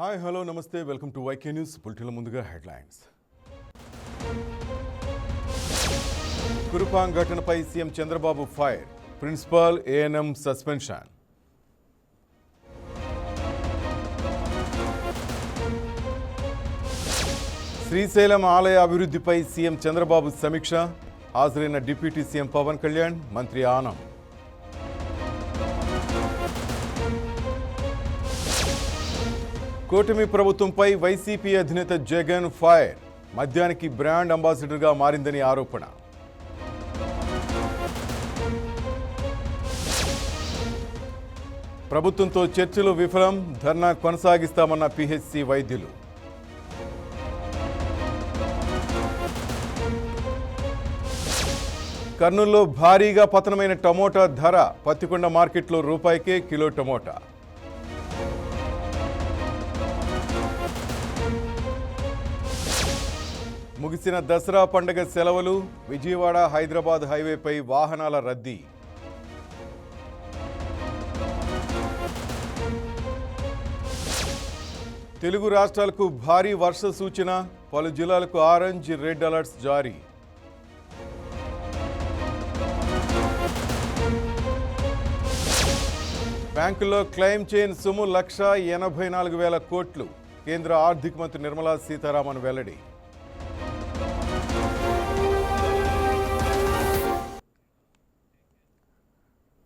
Hi hello నమస్తే. Welcome to YK news. బులెటిన్ల ముందుగా headlines. కురుపాంగ్ ఘటనపై CM Chandrababu fire principal ANM suspension. Srisailam ఆలయ అభివృద్ధిపై సీఎం చంద్రబాబు సమీక్ష హాజరైన డిప్యూటీ సీఎం పవన్ కళ్యాణ్ మంత్రి ఆనం. కూటమి ప్రభుత్వంపై వైసీపీ అధినేత జగన్ ఫైర్. మద్యానికి బ్రాండ్ అంబాసిడర్గా మారిందని ఆరోపణ. ప్రభుత్వంతో చర్చలు విఫలం ధర్నా కొనసాగిస్తామన్న పిహెచ్సి వైద్యులు. కర్నూలులో భారీగా పతనమైన టమోటా ధర పత్తికొండ మార్కెట్లో రూపాయికే కిలో టమోటా. ముగిసిన దసరా పండగ సెలవులు విజయవాడ హైదరాబాద్ హైవేపై వాహనాల రద్దీ. తెలుగు రాష్ట్రాలకు భారీ వర్ష సూచన పలు జిల్లాలకు ఆరెంజ్ రెడ్ అలర్ట్స్ జారీ. బ్యాంకుల్లో క్లెయిమ్ చేయని సొమ్ము లక్ష ఎనభై నాలుగు వేల కోట్లు. కేంద్ర ఆర్థిక మంత్రి నిర్మలా సీతారామన్ వెల్లడి.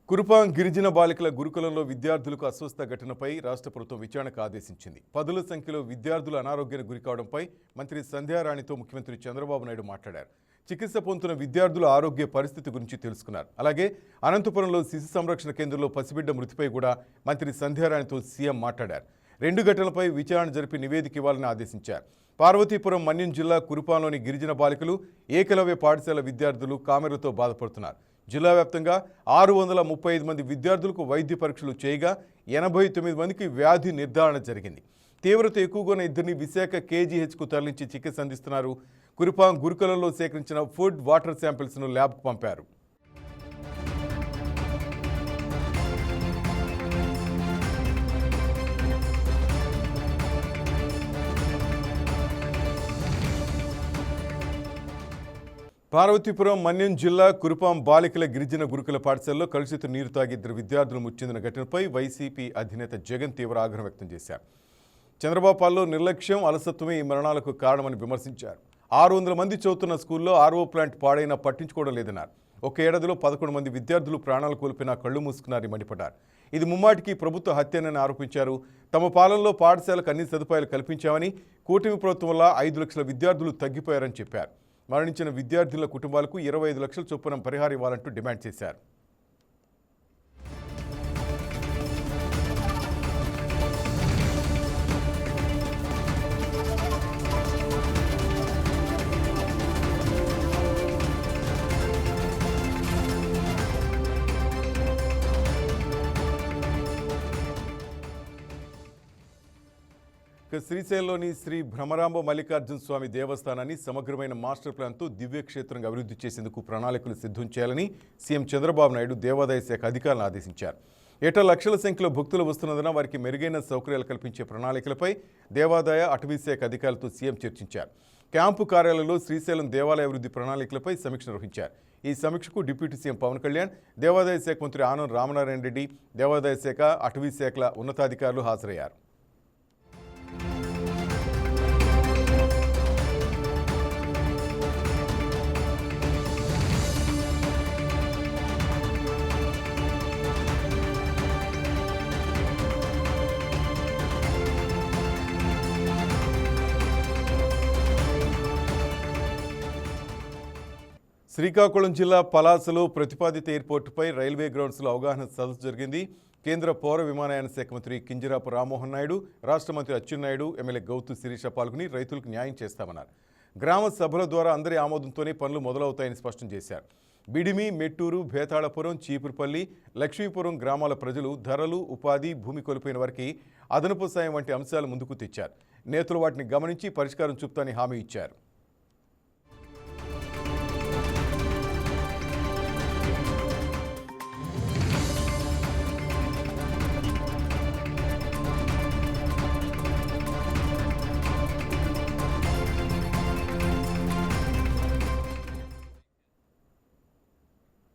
కురుపాం గిరిజన బాలికల గురుకులంలో విద్యార్థులకు అస్వస్థ ఘటనపై రాష్ట్ర ప్రభుత్వం విచారణకు ఆదేశించింది. పదుల సంఖ్యలో విద్యార్థులు అనారోగ్యానికి గురికావడంపై మంత్రి సంధ్యారాణితో ముఖ్యమంత్రి చంద్రబాబు నాయుడు మాట్లాడారు. చికిత్స పొందుతున్న విద్యార్థుల ఆరోగ్య పరిస్థితి గురించి తెలుసుకున్నారు. అలాగే అనంతపురంలో శిశు సంరక్షణ కేంద్రంలో పసిబిడ్డ మృతిపై కూడా మంత్రి సంధ్యారాణితో సీఎం మాట్లాడారు. రెండు ఘటనలపై విచారణ జరిపి నివేదిక ఇవ్వాలని ఆదేశించారు. పార్వతీపురం మన్యం జిల్లా కురుపాంలోని గిరిజన బాలికలు ఏకలవ్య పాఠశాల విద్యార్థులు కామెరుతో బాధపడుతున్నారు. జిల్లా వ్యాప్తంగా ఆరు వందల ముప్పై ఐదు మంది విద్యార్థులకు వైద్య పరీక్షలు చేయగా ఎనభై తొమ్మిది మందికి వ్యాధి నిర్ధారణ జరిగింది. తీవ్రత ఎక్కువగా ఉన్న ఇద్దరిని విశాఖ కేజీహెచ్కు తరలించి చికిత్స అందిస్తున్నారు. కురిపాం గురుకులంలో సేకరించిన ఫుడ్ వాటర్ శాంపిల్స్ను ల్యాబ్కు పంపారు. పార్వతీపురం మన్యం జిల్లా కురుపాం బాలికల గిరిజన గురుకుల పాఠశాలలో కలుషిత నీరు తాగి ఇద్దరు విద్యార్థులు ముచ్చిందిన ఘటనపై వైసీపీ అధినేత జగన్ తీవ్ర ఆగ్రహం వ్యక్తం చేశారు. చంద్రబాబు పాల్లో నిర్లక్ష్యం అలసత్వమే ఈ మరణాలకు కారణమని విమర్శించారు. ఆరు వందల మంది చదువుతున్న స్కూల్లో ఆర్ఓ ప్లాంట్ పాడైనా పట్టించుకోవడం లేదన్నారు. ఒక ఏడాదిలో పదకొండు మంది విద్యార్థులు ప్రాణాలు కోల్పోయినా కళ్ళు మూసుకున్నారని మండిపడ్డారు. ఇది ముమ్మాటికి ప్రభుత్వ హత్యనని ఆరోపించారు. తమ పాలనలో పాఠశాలకు అన్ని సదుపాయాలు కల్పించామని కూటమి ప్రభుత్వం వల్ల ఐదు లక్షల విద్యార్థులు తగ్గిపోయారని చెప్పారు. మరణించిన విద్యార్థుల కుటుంబాలకు ఇరవై ఐదు లక్షల చొప్పున పరిహారం ఇవ్వాలంటూ డిమాండ్ చేశారు. శ్రీశైలంలోని శ్రీ భ్రమరాంబ మల్లికార్జున స్వామి దేవస్థానాన్ని సమగ్రమైన మాస్టర్ ప్లాన్తో దివ్యక్షేత్రంగా అభివృద్ధి చేసేందుకు ప్రణాళికలు సిద్ధం చేయాలని సీఎం చంద్రబాబు నాయుడు దేవాదాయ శాఖ అధికారులను ఆదేశించారు. ఏటా లక్షల సంఖ్యలో భక్తులు వస్తున్నందున వారికి మెరుగైన సౌకర్యాలు కల్పించే ప్రణాళికలపై దేవాదాయ అటవీ శాఖ అధికారులతో సీఎం చర్చించారు. క్యాంపు కార్యాలయంలో శ్రీశైలం దేవాలయ అభివృద్ధి ప్రణాళికలపై సమీక్ష నిర్వహించారు. ఈ సమీక్షకు డిప్యూటీ సీఎం పవన్ కళ్యాణ్ దేవాదాయ శాఖ మంత్రి ఆనంద్ రామనారాయణ రెడ్డి దేవాదాయ శాఖ అటవీ శాఖల ఉన్నతాధికారులు హాజరయ్యారు. శ్రీకాకుళం జిల్లా పలాసలో ప్రతిపాదిత ఎయిర్పోర్టుపై రైల్వే గ్రౌండ్స్లో అవగాహన సదస్సు జరిగింది. కేంద్ర పౌర విమానయాన శాఖ మంత్రి కింజరాపు రామ్మోహన్ నాయుడు రాష్ట్ర మంత్రి అచ్చెన్నాయుడు ఎమ్మెల్యే గౌతు శిరీష పాల్గొని రైతులకు న్యాయం చేస్తామన్నారు. గ్రామ సభల ద్వారా అందరి ఆమోదంతోనే పనులు మొదలవుతాయని స్పష్టం చేశారు. బిడిమి మెట్టూరు భేతాళపురం చీపురుపల్లి లక్ష్మీపురం గ్రామాల ప్రజలు ధరలు ఉపాధి భూమి కోల్పోయిన వారికి అదనపు సాయం వంటి అంశాలు ముందుకు తెచ్చారు. నేతలు వాటిని గమనించి పరిష్కారం చూపుతాని హామీ ఇచ్చారు.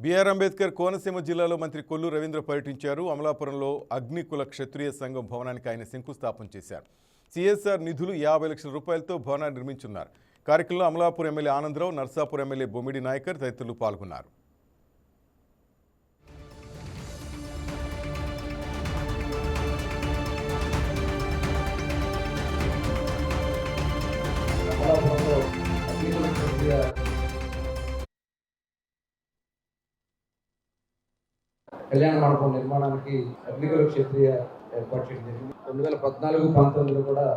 బీఆర్ అంబేద్కర్ కోనసీమ జిల్లాలో మంత్రి కొల్లు రవీంద్ర పర్యటించారు. అమలాపురంలో అగ్నికుల క్షత్రియ సంఘం భవనానికి ఆయన శంకుస్థాపన చేశారు. సిఎస్ఆర్ నిధులు యాభై లక్షల రూపాయలతో భవనాన్ని నిర్మించున్నారు. కార్యక్రమంలో అమలాపూర్ ఎమ్మెల్యే ఆనందరావు నర్సాపూర్ ఎమ్మెల్యే బొమ్మిడి నాయకర్ తదితరులు పాల్గొన్నారు. కళ్యాణ మండపం నిర్మాణానికి అగ్నికుల క్షత్రియ ఏర్పాటు చేయడం జరిగింది. రెండు వేల పద్నాలుగు పంతొమ్మిదిలో కూడా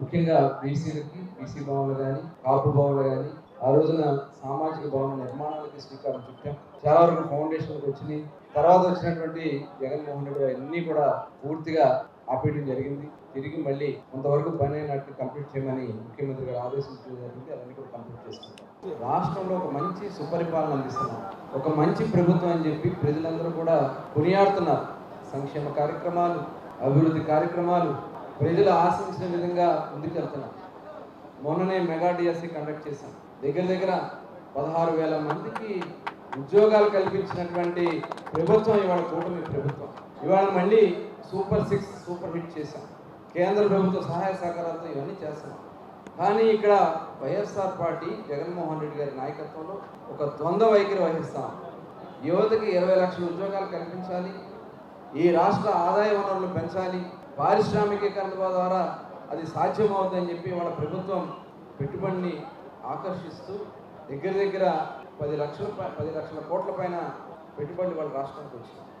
ముఖ్యంగా బీసీలకి బీసీ భవన్లు కానీ కాపు భవన్లు కానీ ఆ రోజున సామాజిక భవన నిర్మాణాలకి శ్రీకారం చుట్టాం. చాలా వరకు ఫౌండేషన్లకు వచ్చినాయి. తర్వాత వచ్చినటువంటి జగన్మోహన్ రెడ్డి అన్నీ కూడా పూర్తిగా ఆపేయడం జరిగింది. తిరిగి మళ్ళీ కొంతవరకు పని అయినట్టు కంప్లీట్ చేయమని ముఖ్యమంత్రి గారు ఆదేశించడం జరిగింది. అవన్నీ కూడా కంప్లీట్ చేసుకుంటాం. రాష్ట్రంలో ఒక మంచి సుపరిపాలన అందిస్తున్నాం. ఒక మంచి ప్రభుత్వం అని చెప్పి ప్రజలందరూ కూడా కొనియాడుతున్నారు. సంక్షేమ కార్యక్రమాలు అభివృద్ధి కార్యక్రమాలు ప్రజలు ఆశించిన విధంగా ముందుకెళ్తున్నాం మొన్ననే మెగా డిఎస్సి కండక్ట్ చేశాం. దగ్గర దగ్గర పదహారు వేల మందికి ఉద్యోగాలు కల్పించినటువంటి ప్రభుత్వం ఇవాళ కూటమి ప్రభుత్వం. ఇవాళ మళ్ళీ సూపర్ సిక్స్ సూపర్ హిట్ చేశాం. కేంద్ర ప్రభుత్వ సహాయ సహకారాలతో ఇవన్నీ చేస్తాం. కానీ ఇక్కడ వైఎస్ఆర్ పార్టీ జగన్మోహన్ రెడ్డి గారి నాయకత్వంలో ఒక ద్వంద్వ వైఖరి వహిస్తాం. యువతకి ఇరవై లక్షల ఉద్యోగాలు కల్పించాలి. ఈ రాష్ట్ర ఆదాయ వనరులు పెంచాలి. పారిశ్రామికీకరణ ద్వారా అది సాధ్యమవుతుందని చెప్పి వాళ్ళ ప్రభుత్వం పెట్టుబడిని ఆకర్షిస్తూ దగ్గర దగ్గర పది లక్షల పది లక్షల కోట్ల పైన పెట్టుబడి వాళ్ళ రాష్ట్రానికి వచ్చింది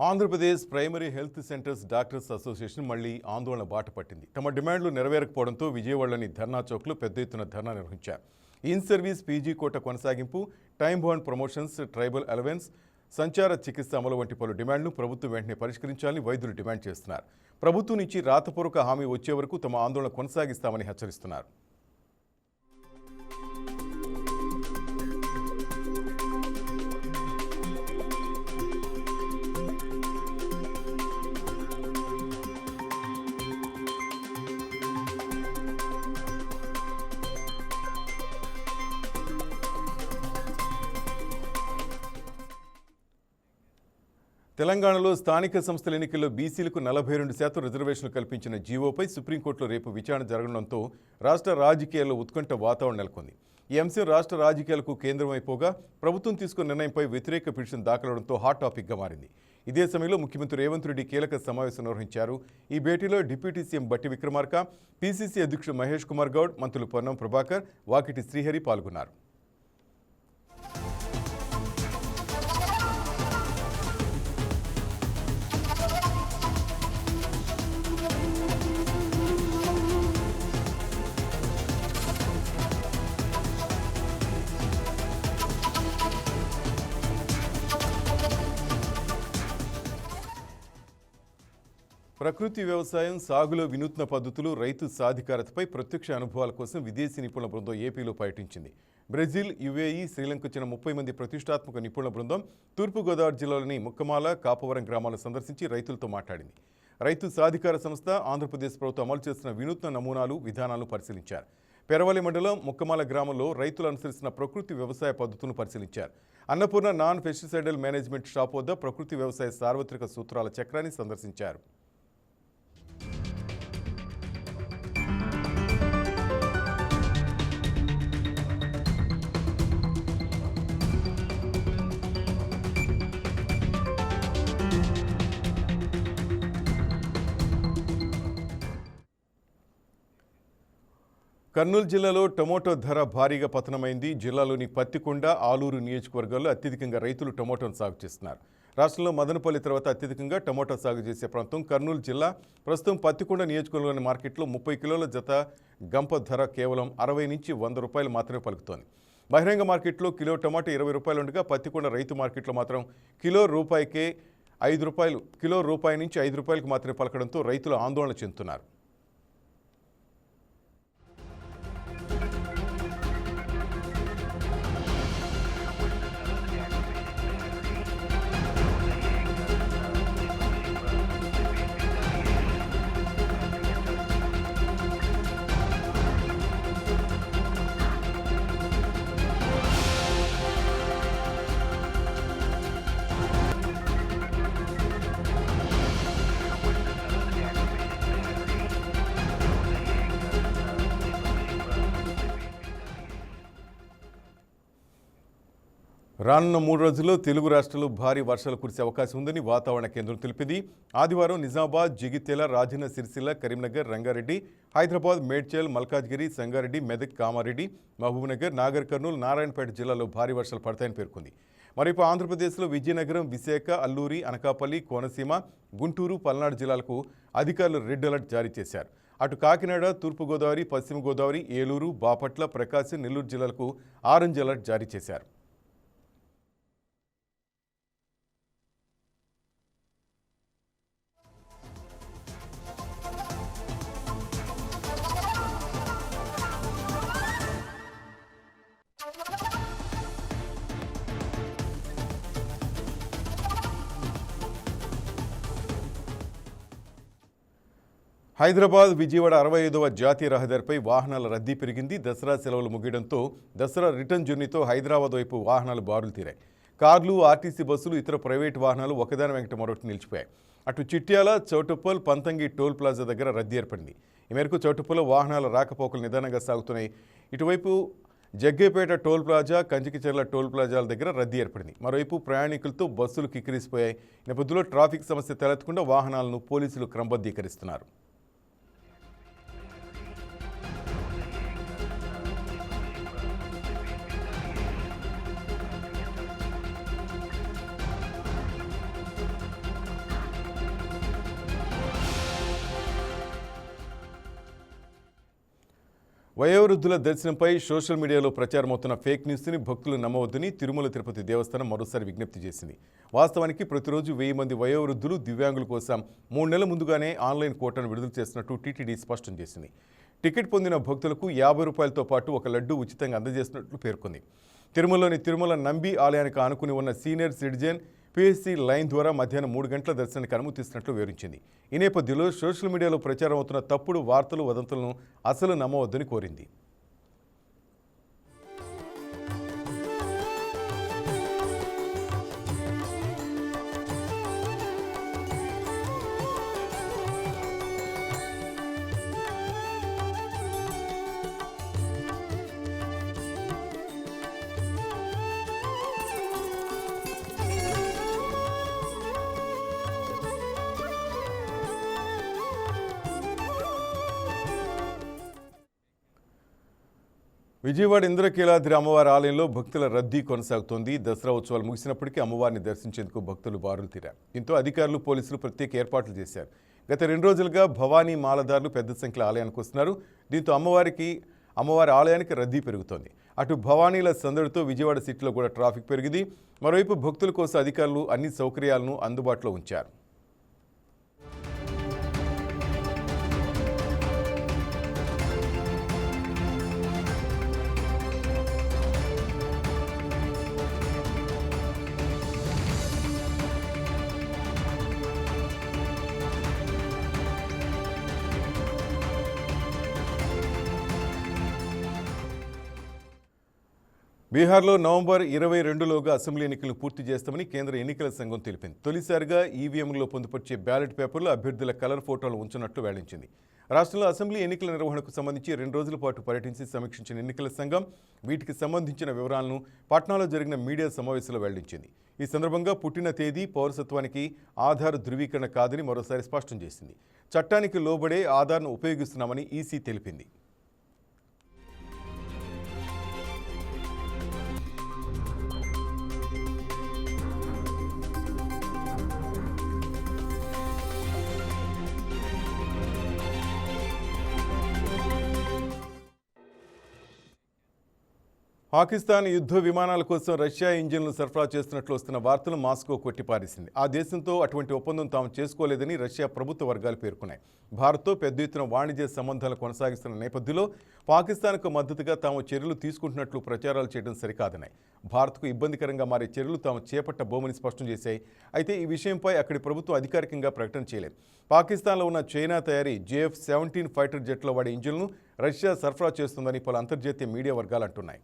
Andhra Pradesh primary health centres doctors association మళ్ళీ ఆందోళన బాట పట్టింది. తమ డిమాండ్లు నెరవేరకపోవడంతో విజయవాడలోని ధర్నా చౌక్లో పెద్ద ఎత్తున ధర్నా నిర్వహించారు. ఇన్ సర్వీస్ పీజీ కోట కొనసాగింపు time bond promotions tribal allowance సంచార చికిత్స అమలు వంటి పలు డిమాండ్లు ప్రభుత్వం వెంటనే పరిష్కరించాలని వైద్యులు డిమాండ్ చేస్తున్నారు. ప్రభుత్వం నుంచి రాతపూర్వక హామీ వచ్చే వరకు తమ ఆందోళన కొనసాగిస్తామని హెచ్చరిస్తున్నారు. తెలంగాణలో స్థానిక సంస్థల ఎన్నికల్లో బీసీలకు నలభై రెండు శాతం రిజర్వేషన్లు కల్పించిన జీవోపై సుప్రీంకోర్టులో రేపు విచారణ జరగడంతో రాష్ట్ర రాజకీయాల్లో ఉత్కంఠ వాతావరణం నెలకొంది. ఈ అంశం రాష్ట్ర రాజకీయాలకు కేంద్రమైపోగా ప్రభుత్వం తీసుకున్న నిర్ణయంపై వ్యతిరేక పిటిషన్ దాఖలవడంతో హాట్ టాపిక్గా మారింది. ఇదే సమయంలో ముఖ్యమంత్రి రేవంత్ రెడ్డి కీలక సమావేశం నిర్వహించారు. ఈ భేటీలో డిప్యూటీ సీఎం బట్టి విక్రమార్క పీసీసీ అధ్యక్షుడు మహేష్ కుమార్ గౌడ్ మంత్రులు పొన్నం ప్రభాకర్ వాకిటి శ్రీహరి పాల్గొన్నారు. ప్రకృతి వ్యవసాయం సాగులో వినూత్న పద్ధతులు రైతు సాధికారతపై ప్రత్యక్ష అనుభవాల కోసం విదేశీ నిపుణుల బృందం ఏపీలో పర్యటించింది. బ్రెజిల్ యుఏఈ శ్రీలంక చెందిన ముప్పై మంది ప్రతిష్టాత్మక నిపుణుల బృందం తూర్పుగోదావరి జిల్లాలోని ముక్కమాల కాపవరం గ్రామాలను సందర్శించి రైతులతో మాట్లాడింది. రైతు సాధికార సంస్థ ఆంధ్రప్రదేశ్ ప్రభుత్వం అమలు చేస్తున్న వినూత్న నమూనాలు విధానాలు పరిశీలించారు. పెరవలి మండలం ముక్కమాల గ్రామంలో రైతులు అనుసరిస్తున్న ప్రకృతి వ్యవసాయ పద్ధతులను పరిశీలించారు. Annapurna non pesticidal management shop వద్ద ప్రకృతి వ్యవసాయ సార్వత్రిక సూత్రాల చక్రాన్ని సందర్శించారు. కర్నూలు జిల్లాలో టమోటో ధర భారీగా పతనమైంది. జిల్లాలోని పత్తికొండ ఆలూరు నియోజకవర్గాల్లో అత్యధికంగా రైతులు టమోటాను సాగు చేస్తున్నారు. రాష్ట్రంలో మదనపల్లి తర్వాత అత్యధికంగా టమోటా సాగు చేసే ప్రాంతం కర్నూలు జిల్లా. ప్రస్తుతం పత్తికొండ నియోజకవర్గంలోని మార్కెట్లో ముప్పై కిలోల జత గంప ధర కేవలం అరవై నుంచి వంద రూపాయలు మాత్రమే పలుకుతోంది. బహిరంగ మార్కెట్లో కిలో టమాటా ఇరవై రూపాయలు ఉండగా పత్తికొండ రైతు మార్కెట్లో మాత్రం కిలో రూపాయికే ఐదు రూపాయలు కిలో రూపాయి నుంచి ఐదు రూపాయలకు మాత్రమే పలకడంతో రైతులు ఆందోళన చెందుతున్నారు. రానున్న మూడు రోజుల్లో తెలుగు రాష్ట్రాలు భారీ వర్షాలు కురిసే అవకాశం ఉందని వాతావరణ కేంద్రం తెలిపింది. ఆదివారం నిజామాబాద్ జిగితేల రాజన్న సిరిసిల్ల కరీంనగర్ రంగారెడ్డి హైదరాబాద్ మేడ్చల్ మల్కాజ్గిరి సంగారెడ్డి మెదక్ కామారెడ్డి మహబూబ్నగర్ నాగర్ కర్నూలు నారాయణపేట జిల్లాలో భారీ వర్షాలు పడతాయని పేర్కొంది. మరిపు ఆంధ్రప్రదేశ్లో విజయనగరం విశాఖ అల్లూరి అనకాపల్లి కోనసీమ గుంటూరు పల్నాడు జిల్లాలకు అధికారులు రెడ్ అలర్ట్ జారీ చేశారు. అటు కాకినాడ తూర్పుగోదావరి పశ్చిమ గోదావరి ఏలూరు బాపట్ల ప్రకాశం నెల్లూరు జిల్లాలకు ఆరెంజ్ అలర్ట్ జారీ చేశారు. హైదరాబాద్ విజయవాడ అరవై ఐదవ జాతీయ రహదారిపై వాహనాల రద్దీ పెరిగింది. దసరా సెలవులు ముగియడంతో దసరా రిటర్న్ జర్నీతో హైదరాబాద్ వైపు వాహనాలు బారులు తీరాయి. కార్లు ఆర్టీసీ బస్సులు ఇతర ప్రైవేటు వాహనాలు ఒకదాని వెంట మరొకటి నిలిచిపోయాయి. అటు చిట్యాల చౌటుప్పల్ పంతంగి టోల్ ప్లాజా దగ్గర రద్దీ ఏర్పడింది. ఈ మేరకు చౌటుప్పలో వాహనాల రాకపోకలు నిదానంగా సాగుతున్నాయి. ఇటువైపు Jaggepeta toll plaza Kanchikacherla toll ప్లాజాల దగ్గర రద్దీ ఏర్పడింది. మరోవైపు ప్రయాణికులతో బస్సులు కిక్కిరిసిపోయాయి. నేపథ్యంలో ట్రాఫిక్ సమస్య తలెత్తకుండా వాహనాలను పోలీసులు క్రమబద్ధీకరిస్తున్నారు. వయోవృద్ధుల దర్శనంపై సోషల్ మీడియాలో ప్రచారమవుతున్న ఫేక్ న్యూస్ని భక్తులు నమ్మవద్దని తిరుమల తిరుపతి దేవస్థానం మరోసారి విజ్ఞప్తి చేసింది. వాస్తవానికి ప్రతిరోజు వెయ్యి మంది వయోవృద్ధులు దివ్యాంగుల కోసం మూడు నెలల ముందుగానే ఆన్లైన్ కోటాను విడుదల చేస్తున్నట్టు టీటీడీ స్పష్టం చేసింది. టికెట్ పొందిన భక్తులకు యాభై రూపాయలతో పాటు ఒక లడ్డు ఉచితంగా అందజేసినట్లు పేర్కొంది. తిరుమలలోని తిరుమల నంబి ఆలయానికి ఆనుకుని ఉన్న సీనియర్ సిటిజన్ పిఎస్సి లైన్ ద్వారా మధ్యాహ్నం మూడు గంటల దర్శనానికి అనుమతిస్తున్నట్లు వివరించింది. ఈ నేపథ్యంలో సోషల్ మీడియాలో ప్రచారం అవుతున్న తప్పుడు వార్తలు వదంతులను అసలు నమ్మవద్దని కోరింది. విజయవాడ ఇంద్రకీలాద్రి అమ్మవారి ఆలయంలో భక్తుల రద్దీ కొనసాగుతోంది. దసరా ఉత్సవాలు ముగిసినప్పటికీ అమ్మవారిని దర్శించేందుకు భక్తులు బారులు తీరారు. దీంతో అధికారులు పోలీసులు ప్రత్యేక ఏర్పాట్లు చేశారు. గత రెండు రోజులుగా భవానీ మాలదారులు పెద్ద సంఖ్యలో ఆలయానికి వస్తున్నారు. దీంతో అమ్మవారికి అమ్మవారి ఆలయానికి రద్దీ పెరుగుతోంది. అటు భవానీల సందడితో విజయవాడ సిటీలో కూడా ట్రాఫిక్ పెరిగింది. మరోవైపు భక్తుల కోసం అధికారులు అన్ని సౌకర్యాలను అందుబాటులో ఉంచారు. బీహార్లో నవంబర్ ఇరవై రెండులోగా అసెంబ్లీ ఎన్నికలను పూర్తి చేస్తామని కేంద్ర ఎన్నికల సంఘం తెలిపింది. తొలిసారిగా ఈవీఎంలో పొందుపరిచే బ్యాలెట్ పేపర్లు అభ్యర్థుల కలర్ ఫోటోలు ఉంచినట్లు వెల్లడించింది. రాష్ట్రంలో అసెంబ్లీ ఎన్నికల నిర్వహణకు సంబంధించి రెండు రోజుల పాటు పర్యటించి సమీక్షించిన ఎన్నికల సంఘం వీటికి సంబంధించిన వివరాలను పాట్నాలో జరిగిన మీడియా సమావేశంలో వెల్లడించింది. ఈ సందర్భంగా పుట్టిన తేదీ పౌరసత్వానికి ఆధార్ ధృవీకరణ కాదని మరోసారి స్పష్టం చేసింది. చట్టానికి లోబడే ఆధార్ను ఉపయోగిస్తున్నామని ఈసీ తెలిపింది. పాకిస్తాన్ యుద్ధ విమానాల కోసం రష్యా ఇంజిన్లు సరఫరా చేస్తున్నట్లు వస్తున్న వార్తలు మాస్కో కొట్టిపారేసింది. ఆ దేశంతో అటువంటి ఒప్పందం తాము చేసుకోలేదని రష్యా ప్రభుత్వ వర్గాలు పేర్కొన్నాయి. భారత్తో పెద్ద ఎత్తున వాణిజ్య సంబంధాలు కొనసాగిస్తున్న నేపథ్యంలో పాకిస్తాన్కు మద్దతుగా తాము చర్యలు తీసుకుంటున్నట్లు ప్రచారాలు చేయడం సరికాదన్నాయి. భారత్కు ఇబ్బందికరంగా మారే చర్యలు తాము చేపట్టబోమని స్పష్టం చేశాయి. అయితే ఈ విషయంపై అక్కడి ప్రభుత్వం అధికారికంగా ప్రకటన చేయలేదు. పాకిస్తాన్లో ఉన్న చైనా తయారీ జేఎఫ్ సెవెంటీన్ ఫైటర్ జెట్లో వాడే ఇంజిన్లను రష్యా సరఫరా చేస్తుందని పలు అంతర్జాతీయ మీడియా వర్గాలు అంటున్నాయి.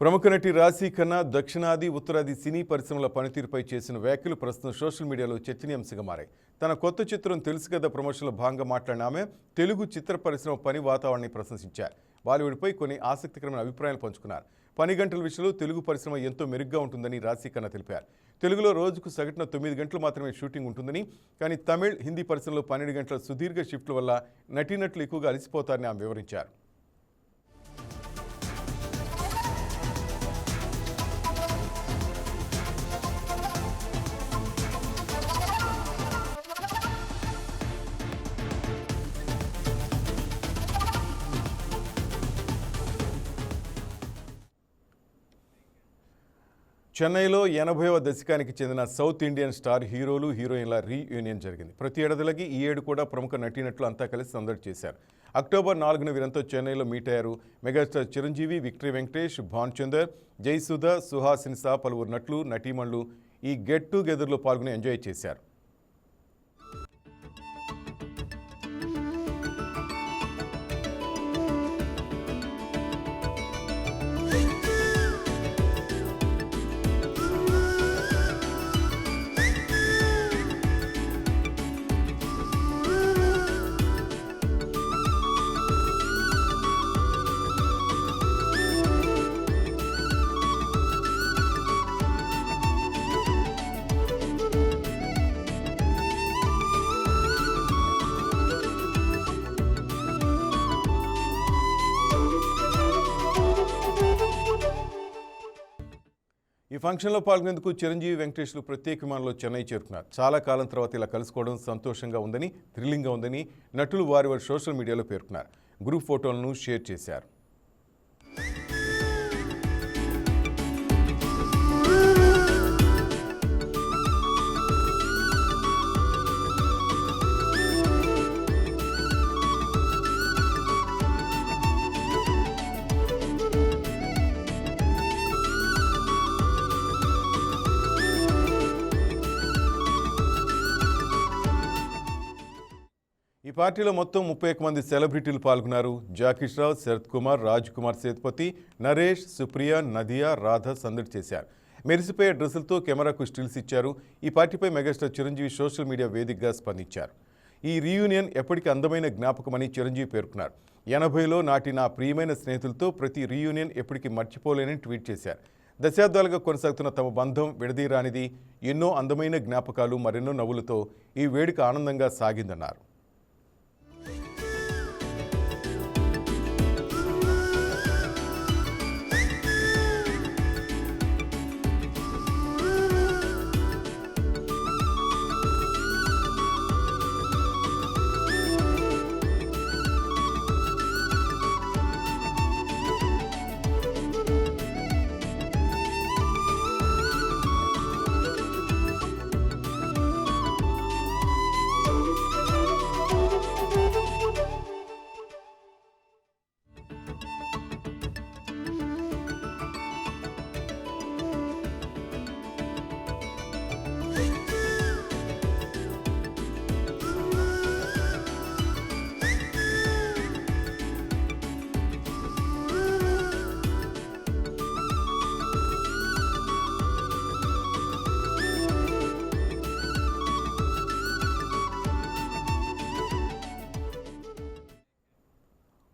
ప్రముఖ నటి రాశి ఖన్నా దక్షిణాది ఉత్తరాది సినీ పరిశ్రమల పనితీరుపై చేసిన వ్యాఖ్యలు ప్రస్తుతం సోషల్ మీడియాలో చర్చనీయాంశంగా మారాయి. తన కొత్త చిత్రం తెలుసు కదా ప్రమోషన్లో భాగంగా మాట్లాడిన ఆమె తెలుగు చిత్ర పరిశ్రమ పని వాతావరణాన్ని ప్రశంసించారు. బాలీవుడ్పై కొన్ని ఆసక్తికరమైన అభిప్రాయాలు పంచుకున్నారు. పని గంటల విషయంలో తెలుగు పరిశ్రమ ఎంతో మెరుగ్గా ఉంటుందని రాశి ఖన్నా తెలిపారు. తెలుగులో రోజుకు సగటున తొమ్మిది గంటలు మాత్రమే షూటింగ్ ఉంటుందని కానీ తమిళ్ హిందీ పరిశ్రమలో పన్నెండు గంటల సుదీర్ఘ షిఫ్ట్ల వల్ల నటీనటులు ఎక్కువగా అలసిపోతారని ఆమె వివరించారు. చెన్నైలో ఎనభైవ దశకానికి చెందిన సౌత్ ఇండియన్ స్టార్ హీరోలు హీరోయిన్ల రీయూనియన్ జరిగింది. ప్రతి ఏడాదిలాగే ఈ ఏడు కూడా ప్రముఖ నటీనటులు అంతా కలిసి సందడి చేశారు. అక్టోబర్ నాలుగున వీరంతో చెన్నైలో మీట్ అయ్యారు. మెగాస్టార్ చిరంజీవి విక్టరీ వెంకటేష్ భాన్చందర్ జయసుధ సుహాసిన్ సహా పలువురు నటులు నటీమణులు ఈ గెట్ టుగెదర్లో పాల్గొని ఎంజాయ్ చేశారు. ఫంక్షన్లో పాల్గొనేందుకు చిరంజీవి వెంకటేష్లు ప్రత్యేక విమానంలో చెన్నై చేరుకున్నారు. చాలా కాలం తర్వాత ఇలా కలుసుకోవడం సంతోషంగా ఉందని థ్రిల్లింగ్గా ఉందని నటులు వారి వారి సోషల్ మీడియాలో పేర్కొన్నారు. గ్రూప్ ఫోటోలను షేర్ చేశారు. పార్టీలో మొత్తం ముప్పై ఒక్క మంది సెలబ్రిటీలు పాల్గొన్నారు. జాకీ రావు శరత్ కుమార్ రాజ్ కుమార్ సేతుపతి నరేష్ సుప్రియ నదియా రాధ సందడి చేశారు. మెరిసిపోయే డ్రెస్సులతో కెమెరాకు స్టిల్స్ ఇచ్చారు. ఈ పార్టీపై మెగాస్టార్ చిరంజీవి సోషల్ మీడియా వేదికగా స్పందించారు. ఈ రీయూనియన్ ఎప్పటికీ అందమైన జ్ఞాపకమని చిరంజీవి పేర్కొన్నారు. ఎనభైలో నాటి నా ప్రియమైన స్నేహితులతో ప్రతి రీయూనియన్ ఎప్పటికీ మర్చిపోలేనని ట్వీట్ చేశారు. దశాబ్దాలుగా కొనసాగుతున్న తమ బంధం విడదీరానిది ఎన్నో అందమైన జ్ఞాపకాలు మరెన్నో నవ్వులతో ఈ వేడుక ఆనందంగా సాగిందన్నారు.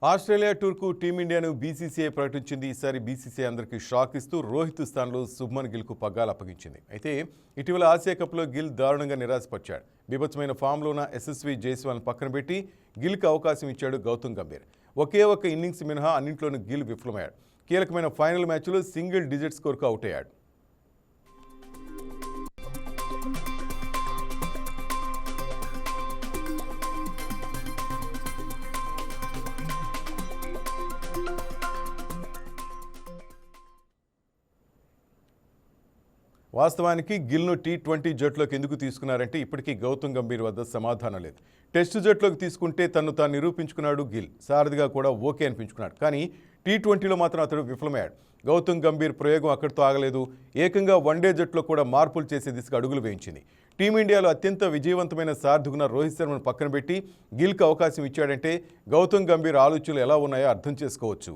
ఆస్ట్రేలియా టూర్కు టీమిండియాను బీసీసీఐ ప్రకటించింది. ఈసారి బీసీసీఐ అందరికీ షాక్ ఇస్తూ రోహిత్ స్థానంలో శుభ్మన్ గిల్కు పగ్గాలు అప్పగించింది. అయితే ఇటీవల ఆసియా కప్లో గిల్ దారుణంగా నిరాశపరిచాడు. బీభత్సమైన ఫామ్లో ఉన్న ఎస్ఎస్వి జైస్వాల్ని పక్కన పెట్టి గిల్కి అవకాశం ఇచ్చాడు గౌతమ్ గంభీర్. ఒకే ఒక్క ఇన్నింగ్స్ మినహా అన్నింట్లోనూ గిల్ విఫలమయ్యాడు. కీలకమైన ఫైనల్ మ్యాచ్లో సింగిల్ డిజిట్ స్కోర్కు అవుట్ అయ్యాడు. వాస్తవానికి గిల్ను టీ ట్వంటీ జట్టులోకి ఎందుకు తీసుకున్నారంటే ఇప్పటికీ గౌతమ్ గంభీర్ వద్ద సమాధానం లేదు. టెస్ట్ జట్టులోకి తీసుకుంటే తను తాను నిరూపించుకున్నాడు గిల్. సారథిగా కూడా ఓకే అనిపించుకున్నాడు. కానీ టీ ట్వంటీలో మాత్రం అతడు విఫలమయ్యాడు. గౌతమ్ గంభీర్ ప్రయోగం అక్కడితో ఆగలేదు. ఏకంగా వన్డే జట్టులో కూడా మార్పులు చేసే దిశగా అడుగులు వేయించింది. టీమిండియాలో అత్యంత విజయవంతమైన సారథుగున రోహిత్ శర్మను పక్కన పెట్టి గిల్కు అవకాశం ఇచ్చాడంటే గౌతమ్ గంభీర్ ఆలోచనలు ఎలా ఉన్నాయో అర్థం చేసుకోవచ్చు.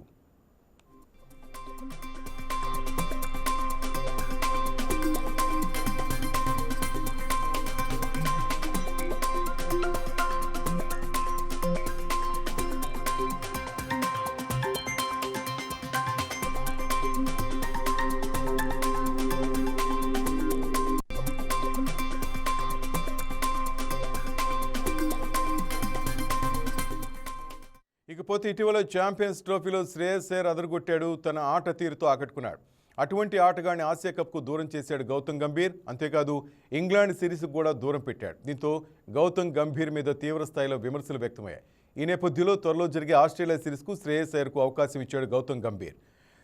ఇకపోతే ఇటీవల ఛాంపియన్స్ ట్రోఫీలో శ్రేయస్ అయ్యర్ అదరగొట్టాడు తన ఆట తీరుతో ఆకట్టుకున్నాడు. అటువంటి ఆటగాడిని ఆసియా కప్కు దూరం చేశాడు గౌతమ్ గంభీర్. అంతేకాదు ఇంగ్లాండ్ సిరీస్ కూడా దూరం పెట్టాడు. దీంతో గౌతమ్ గంభీర్ మీద తీవ్ర స్థాయిలో విమర్శలు వ్యక్తమయ్యాయి. ఈ నేపథ్యంలో త్వరలో జరిగే ఆస్ట్రేలియా సిరీస్కు శ్రేయస్ అయ్యర్కు అవకాశం ఇచ్చాడు గౌతమ్ గంభీర్.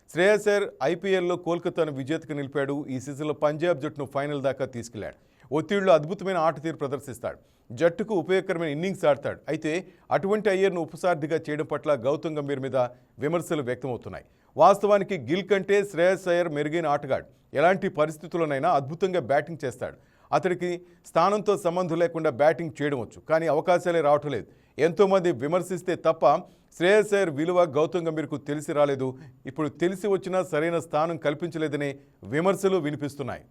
శ్రేయస్ అయ్యర్ ఐపీఎల్లో కోల్కతాను విజేతకు నిలిపాడు. ఈ సీజన్లో పంజాబ్ జట్టును ఫైనల్ దాకా తీసుకెళ్ళాడు. ఒత్తిడిలో అద్భుతమైన ఆట తీరు ప్రదర్శిస్తాడు. జట్టుకు ఉపయోగకరమైన ఇన్నింగ్స్ ఆడతాడు. అయితే అటువంటి అయ్యర్ను ఉపసార్థిగా చేయడం పట్ల గౌతమ్ గంభీర్ మీద విమర్శలు వ్యక్తమవుతున్నాయి. వాస్తవానికి గిల్ కంటే శ్రేయస్ అయ్యర్ మెరుగైన ఆటగాడు. ఎలాంటి పరిస్థితుల్లోనైనా అద్భుతంగా బ్యాటింగ్ చేస్తాడు. అతడికి స్థానంతో సంబంధం లేకుండా బ్యాటింగ్ చేయడం వచ్చు కానీ అవకాశాలే రావటం లేదు. ఎంతోమంది విమర్శిస్తే తప్ప శ్రేయస్ అయ్యర్ విలువ గౌతమ్ గంభీర్కు తెలిసి రాలేదు. ఇప్పుడు తెలిసి వచ్చినా సరైన స్థానం కల్పించలేదనే విమర్శలు వినిపిస్తున్నాయి.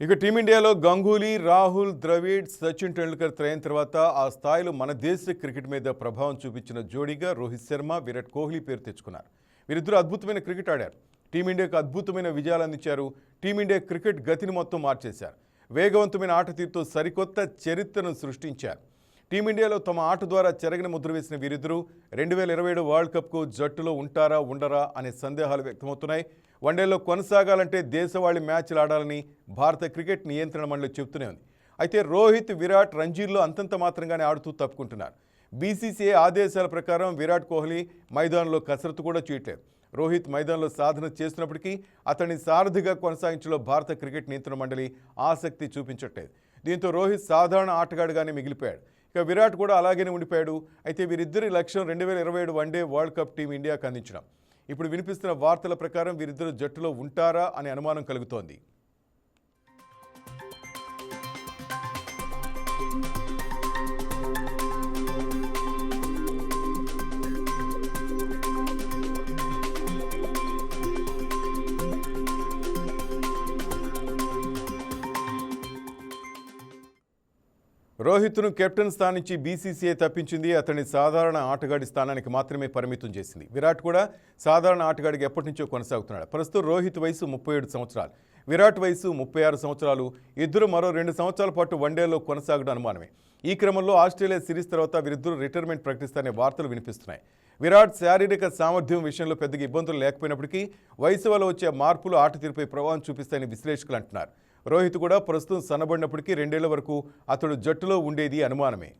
ఇక టీమిండియాలో గంగూలీ రాహుల్ ద్రవిడ్ సచిన్ టెండూల్కర్ త్రయం తర్వాత ఆ స్థాయిలో మన దేశ క్రికెట్ మీద ప్రభావం చూపించిన జోడీగా రోహిత్ శర్మ విరాట్ కోహ్లీ పేరు తెచ్చుకున్నారు. వీరిద్దరూ అద్భుతమైన క్రికెట్ ఆడారు. టీమిండియాకు అద్భుతమైన విజయాలు అందించారు. టీమిండియా క్రికెట్ గతిని మొత్తం మార్చేశారు. వేగవంతమైన ఆట తీరుతో సరికొత్త చరిత్రను సృష్టించారు. టీమిండియాలో తమ ఆట ద్వారా చెరగని ముద్ర వేసిన వీరిద్దరూ రెండు వేల ఇరవై ఏడు వరల్డ్ కప్కు జట్టులో ఉంటారా ఉండరా అనే సందేహాలు వ్యక్తమవుతున్నాయి. వన్డేలో కొనసాగాలంటే దేశవాళీ మ్యాచ్లు ఆడాలని భారత క్రికెట్ నియంత్రణ మండలి చెబుతూనే ఉంది. అయితే రోహిత్ విరాట్ రంజీల్లో అంతంత మాత్రంగానే ఆడుతూ తప్పుకుంటున్నారు. బీసీసీఐ ఆదేశాల ప్రకారం విరాట్ కోహ్లీ మైదానంలో కసరత్తు కూడా చేయట్లేదు. రోహిత్ మైదానంలో సాధన చేస్తున్నప్పటికీ అతన్ని సారథిగా కొనసాగించడంలో భారత క్రికెట్ నియంత్రణ మండలి ఆసక్తి చూపించట్లేదు. దీంతో రోహిత్ సాధారణ ఆటగాడిగానే మిగిలిపోయాడు. ఇక విరాట్ కూడా అలాగనే ఉండిపోయాడు. అయితే వీరిద్దరి లక్ష్యం రెండు వేల ఇరవై ఏడు వన్డే వరల్డ్ కప్ టీం ఇండియాకు అందించడం. ఇప్పుడు వినిపిస్తున్న వార్తల ప్రకారం వీరిద్దరు జట్టులో ఉంటారా అనే అనుమానం కలుగుతోంది. రోహిత్ను కెప్టెన్ స్థానించి బీసీసీఐ తప్పించింది. అతని సాధారణ ఆటగాడి స్థానానికి మాత్రమే పరిమితం చేసింది. విరాట్ కూడా సాధారణ ఆటగాడికి ఎప్పటి నుంచో కొనసాగుతున్నాడు. ప్రస్తుతం రోహిత్ వయసు ముప్పై ఏడు సంవత్సరాలు. విరాట్ వయసు ముప్పై ఆరు సంవత్సరాలు. ఇద్దరు మరో రెండు సంవత్సరాల పాటు వన్డేలో కొనసాగడం అనుమానమే. ఈ క్రమంలో ఆస్ట్రేలియా సిరీస్ తర్వాత వీరిద్దరూ రిటైర్మెంట్ ప్రకటిస్తారనే వార్తలు వినిపిస్తున్నాయి. విరాట్ శారీరక సామర్థ్యం విషయంలో పెద్దగా ఇబ్బందులు లేకపోయినప్పటికీ వయసు వల్ల వచ్చే మార్పులు ఆట తీరుపై ప్రభావం చూపిస్తాయని విశ్లేషకులు అంటున్నారు. రోహిత్ కూడా ప్రస్తుతం సన్నబడినప్పటికీ రెండేళ్ళ వరకు అతడు జట్టులో ఉండేది అనుమానమే.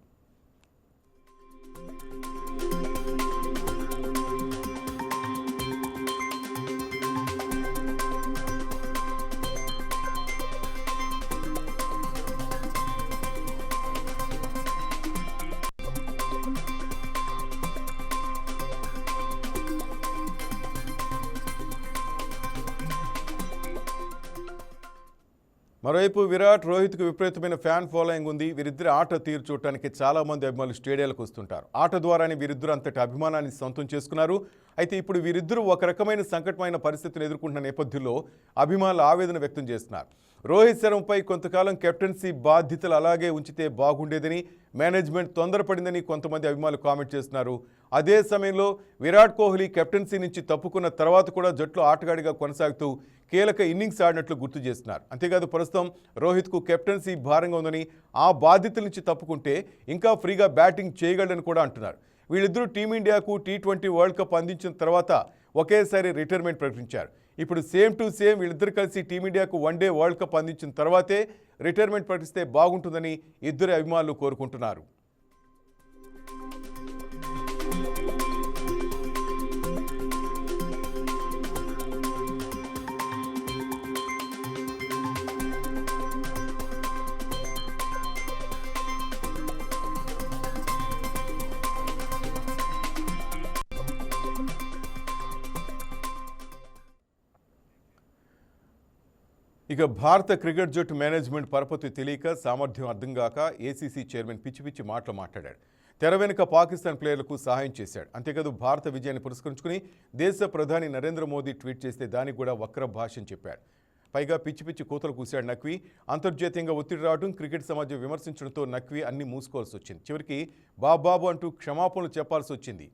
మరోవైపు విరాట్ రోహిత్కు విపరీతమైన ఫ్యాన్ ఫాలోయింగ్ ఉంది. వీరిద్దరి ఆట తీరు చూడటానికి చాలామంది అభిమానులు స్టేడియాలకు వస్తుంటారు. ఆట ద్వారానే వీరిద్దరు అంతటి అభిమానాన్ని సొంతం చేసుకున్నారు. అయితే ఇప్పుడు వీరిద్దరూ ఒక రకమైన సంకటమైన పరిస్థితిని ఎదుర్కొంటున్న నేపథ్యంలో అభిమానులు ఆవేదన వ్యక్తం చేస్తున్నారు. రోహిత్ శర్మపై కొంతకాలం కెప్టెన్సీ బాధ్యతలు అలాగే ఉంచితే బాగుండేదని మేనేజ్మెంట్ తొందరపడిందని కొంతమంది అభిమానులు కామెంట్ చేస్తున్నారు. అదే సమయంలో విరాట్ కోహ్లీ కెప్టెన్సీ నుంచి తప్పుకున్న తర్వాత కూడా జట్లు ఆటగాడిగా కొనసాగుతూ కీలక ఇన్నింగ్స్ ఆడినట్లు గుర్తు చేస్తున్నారు. అంతేకాదు ప్రస్తుతం రోహిత్కు కెప్టెన్సీ భారంగా ఉందని ఆ బాధ్యతల నుంచి తప్పుకుంటే ఇంకా ఫ్రీగా బ్యాటింగ్ చేయగలడని కూడా అంటున్నారు. వీళ్ళిద్దరూ టీమిండియాకు టీ ట్వంటీ వరల్డ్ కప్ అందించిన తర్వాత ఒకేసారి రిటైర్మెంట్ ప్రకటించారు. ఇప్పుడు సేమ్ టు సేమ్ వీళ్ళిద్దరు కలిసి టీమిండియాకు వన్డే వరల్డ్ కప్ అందించిన తర్వాతే రిటైర్మెంట్ ప్రకటిస్తే బాగుంటుందని ఇద్దరు అభిమానులు కోరుకుంటున్నారు. ఇక భారత క్రికెట్ జట్టు మేనేజ్మెంట్ పరపతి తెలియక సామర్థ్యం అర్థం కాక ఏసీసీ చైర్మన్ పిచ్చి పిచ్చి మాటలు మాట్లాడాడు. తెర వెనుక పాకిస్తాన్ ప్లేయర్లకు సహాయం చేశాడు. అంతేకాదు భారత విజయాన్ని పురస్కరించుకుని దేశ ప్రధాని నరేంద్ర మోదీ ట్వీట్ చేస్తే దానికి కూడా వక్ర భాష్యం చెప్పాడు. పైగా పిచ్చి పిచ్చి కూతలు కూశాడు నక్వీ. అంతర్జాతీయంగా ఒత్తిడి రావడం క్రికెట్ సమాజం విమర్శించడంతో నక్వీ అన్ని మూసుకోవాల్సి వచ్చింది. చివరికి బాబాబు అంటూ క్షమాపణలు చెప్పాల్సి వచ్చింది.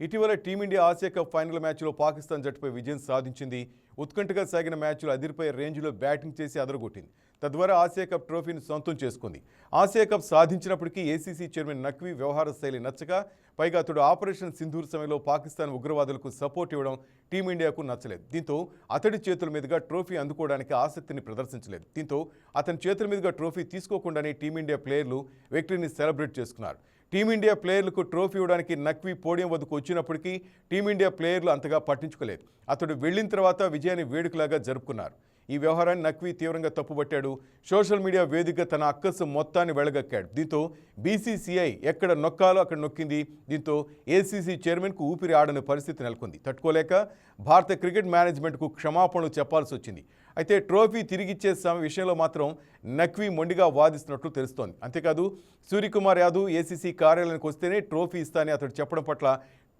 ఇటీవల టీమిండియా ఆసియా కప్ ఫైనల్ మ్యాచ్లో పాకిస్తాన్ జట్టుపై విజయం సాధించింది. ఉత్కంఠగా సాగిన మ్యాచ్లో అదిరిపై రేంజ్లో బ్యాటింగ్ చేసి అదరగొట్టింది. తద్వారా ఆసియా కప్ ట్రోఫీని సొంతం చేసుకుంది. ఆసియా కప్ సాధించినప్పటికీ ఏసీసీ చైర్మన్ నక్వీ వ్యవహార శైలి నచ్చక పైగా అతడు ఆపరేషన్ సింధూర్ సమయంలో పాకిస్తాన్ ఉగ్రవాదులకు సపోర్ట్ ఇవ్వడం టీమిండియాకు నచ్చలేదు. దీంతో అతడి చేతుల మీదుగా ట్రోఫీ అందుకోవడానికి ఆసక్తిని ప్రదర్శించలేదు. దీంతో అతని చేతుల మీదుగా ట్రోఫీ తీసుకోకుండానే టీమిండియా ప్లేయర్లు విక్టరీని సెలబ్రేట్ చేసుకున్నారు. టీమిండియా ప్లేయర్లకు ట్రోఫీ ఇవ్వడానికి నక్వీ పోడియం వద్దకు వచ్చినప్పటికీ టీమిండియా ప్లేయర్లు అంతగా పట్టించుకోలేదు. అతడు వెళ్ళిన తర్వాత విజయాన్ని వేడుకలాగా జరుపుకున్నారు. ఈ వ్యవహారాన్ని నక్వీ తీవ్రంగా తప్పుపట్టాడు సోషల్ మీడియా వేదికగా తన అక్కసు మొత్తాన్ని వెళ్ళగక్కాడు దీంతో బీసీసీఐ ఎక్కడ నొక్కాలో అక్కడ నొక్కింది. దీంతో ఏసీసీ చైర్మన్కు ఊపిరి ఆడని పరిస్థితి నెలకొంది. తట్టుకోలేక భారత క్రికెట్ మేనేజ్మెంట్కు క్షమాపణలు చెప్పాల్సి వచ్చింది. అయితే ట్రోఫీ తిరిగిచ్చే సమ విషయంలో మాత్రం నక్వీ మొండిగా వాదిస్తున్నట్లు తెలుస్తోంది. అంతేకాదు సూర్యకుమార్ యాదవ్ ఏసీసీ కార్యాలయానికి వస్తేనే ట్రోఫీ ఇస్తానని అతడు చెప్పడం పట్ల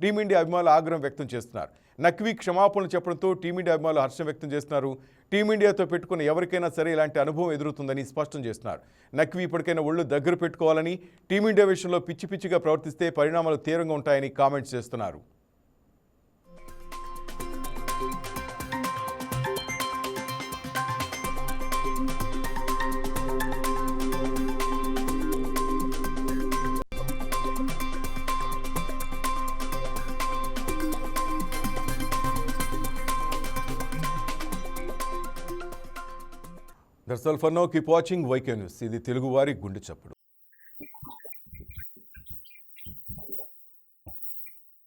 టీమిండియా అభిమానులు ఆగ్రహం వ్యక్తం చేస్తున్నారు. నక్వీ క్షమాపణలు చెప్పడంతో టీమిండియా అభిమానులు హర్షం వ్యక్తం చేస్తున్నారు. టీమిండియాతో పెట్టుకున్న ఎవరికైనా సరే ఇలాంటి అనుభవం ఎదురుతుందని స్పష్టం చేస్తున్నారు. నక్వీ ఇప్పటికైనా ఒళ్ళు దగ్గర పెట్టుకోవాలని టీమిండియా విషయంలో పిచ్చి పిచ్చిగా ప్రవర్తిస్తే పరిణామాలు తీవ్రంగా ఉంటాయని కామెంట్స్ చేస్తున్నారు. That's all for now keep watching YK news ఇది తెలుగువారి గుండె చప్పుడు.